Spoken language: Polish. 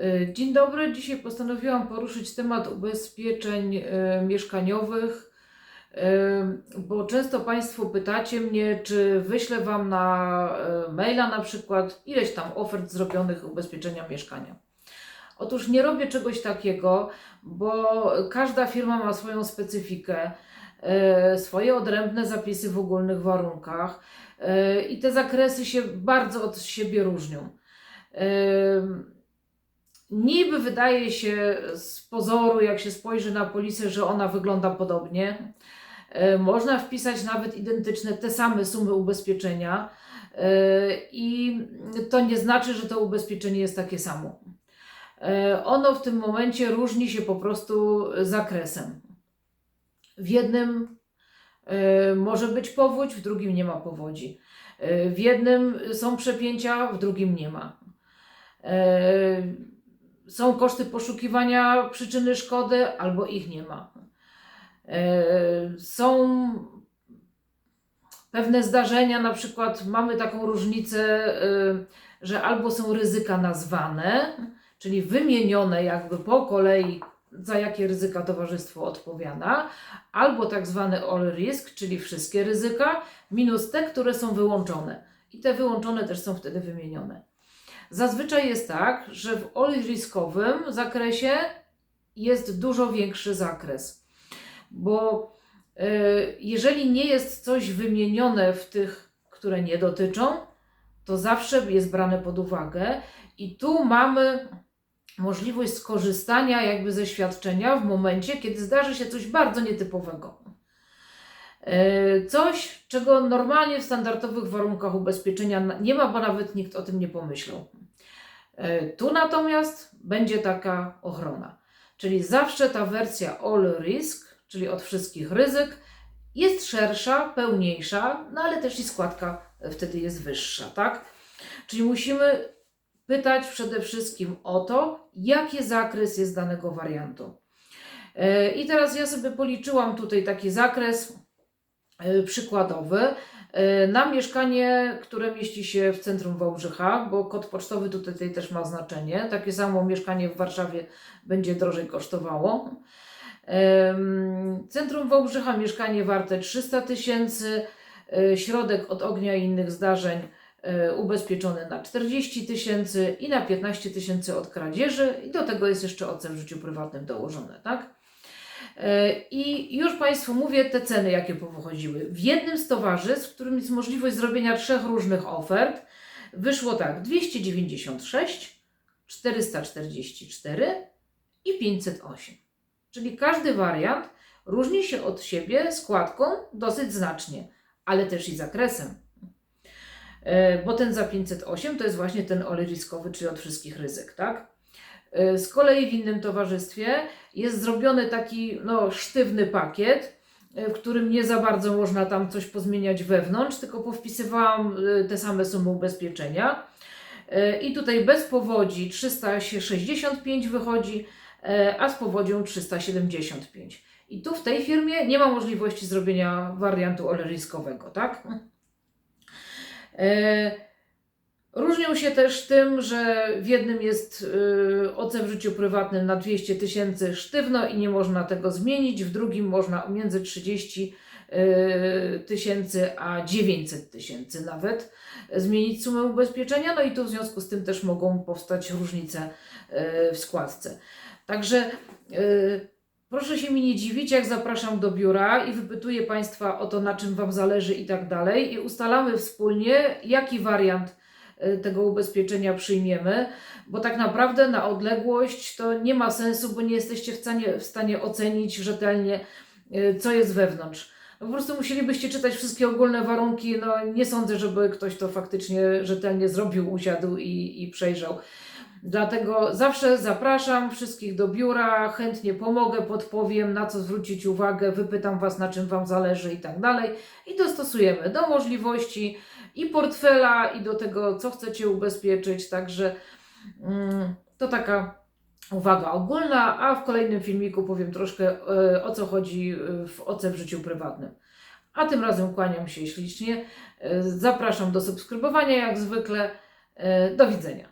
E, Dzień dobry. Dzisiaj postanowiłam poruszyć temat ubezpieczeń e, mieszkaniowych, e, bo często Państwo pytacie mnie, czy wyślę Wam na maila na przykład ileś tam ofert zrobionych ubezpieczenia mieszkania. Otóż nie robię czegoś takiego, bo każda firma ma swoją specyfikę, swoje odrębne zapisy w ogólnych warunkach i te zakresy się bardzo od siebie różnią. Niby wydaje się z pozoru, jak się spojrzy na polisę, że ona wygląda podobnie. E, Można wpisać nawet identyczne, te same sumy ubezpieczenia e, i to nie znaczy, że to ubezpieczenie jest takie samo. E, Ono w tym momencie różni się po prostu zakresem. W jednym może być powódź, w drugim nie ma powodzi. W jednym są przepięcia, w drugim nie ma. Są koszty poszukiwania przyczyny szkody, albo ich nie ma. E, Są pewne zdarzenia, na przykład mamy taką różnicę, e, że albo są ryzyka nazwane, czyli wymienione jakby po kolei, za jakie ryzyka towarzystwo odpowiada, albo tak zwany all risk, czyli wszystkie ryzyka, minus te, które są wyłączone. I te wyłączone też są wtedy wymienione. Zazwyczaj jest tak, że w all riskowym zakresie jest dużo większy zakres, bo y, jeżeli nie jest coś wymienione w tych, które nie dotyczą, to zawsze jest brane pod uwagę i tu mamy możliwość skorzystania jakby ze świadczenia w momencie, kiedy zdarzy się coś bardzo nietypowego. E, Coś, czego normalnie w standardowych warunkach ubezpieczenia nie ma, bo nawet nikt o tym nie pomyślał. E, Tu natomiast będzie taka ochrona. Czyli zawsze ta wersja all risk, czyli od wszystkich ryzyk, jest szersza, pełniejsza, no ale też i składka wtedy jest wyższa, tak? Czyli musimy pytać przede wszystkim o to, jaki zakres jest danego wariantu. E, I teraz ja sobie policzyłam tutaj taki zakres e, przykładowy na mieszkanie, które mieści się w centrum Wałbrzycha, bo kod pocztowy tutaj też ma znaczenie. Takie samo mieszkanie w Warszawie będzie drożej kosztowało. Centrum Wałbrzycha, mieszkanie warte 300 tysięcy, e, środek od ognia i innych zdarzeń e, ubezpieczony na 40 tysięcy i na 15 tysięcy od kradzieży i do tego jest jeszcze OC w życiu prywatnym dołożone, tak? E, I już Państwu mówię te ceny, jakie powychodziły. W jednym z towarzystw, w którym jest możliwość zrobienia trzech różnych ofert, wyszło tak 296, 444 i 508. Czyli każdy wariant różni się od siebie składką dosyć znacznie, ale też i zakresem. E, Bo ten za 508 to jest właśnie ten olej riskowy, czyli od wszystkich ryzyk, tak? E, Z kolei w innym towarzystwie jest zrobiony taki no, sztywny pakiet, e, w którym nie za bardzo można tam coś pozmieniać wewnątrz, tylko powpisywałam e, te same sumy ubezpieczenia. I tutaj bez powodzi 365 wychodzi, a z powodzią 375. I tu w tej firmie nie ma możliwości zrobienia wariantu oleriskowego, tak? Różnią się też tym, że w jednym jest y, OC w życiu prywatnym na 200 tysięcy sztywno i nie można tego zmienić, w drugim można między 30 y, tysięcy a 900 tysięcy nawet zmienić sumę ubezpieczenia, no i tu w związku z tym też mogą powstać różnice y, w składce. Także y, proszę się mi nie dziwić, jak zapraszam do biura i wypytuję Państwa o to, na czym Wam zależy i tak dalej i ustalamy wspólnie, jaki wariant tego ubezpieczenia przyjmiemy, bo tak naprawdę na odległość to nie ma sensu, bo nie jesteście w stanie, w stanie ocenić rzetelnie, y, co jest wewnątrz. No po prostu musielibyście czytać wszystkie ogólne warunki. No, nie sądzę, żeby ktoś to faktycznie rzetelnie zrobił, usiadł i, i przejrzał. Dlatego zawsze zapraszam wszystkich do biura, chętnie pomogę, podpowiem, na co zwrócić uwagę, wypytam Was, na czym Wam zależy i tak dalej. I dostosujemy do możliwości i portfela, i do tego, co chcecie ubezpieczyć. Także mm, to taka uwaga ogólna, a w kolejnym filmiku powiem troszkę e, o co chodzi e, w OC w życiu prywatnym. A tym razem kłaniam się ślicznie. E, Zapraszam do subskrybowania jak zwykle. Do widzenia.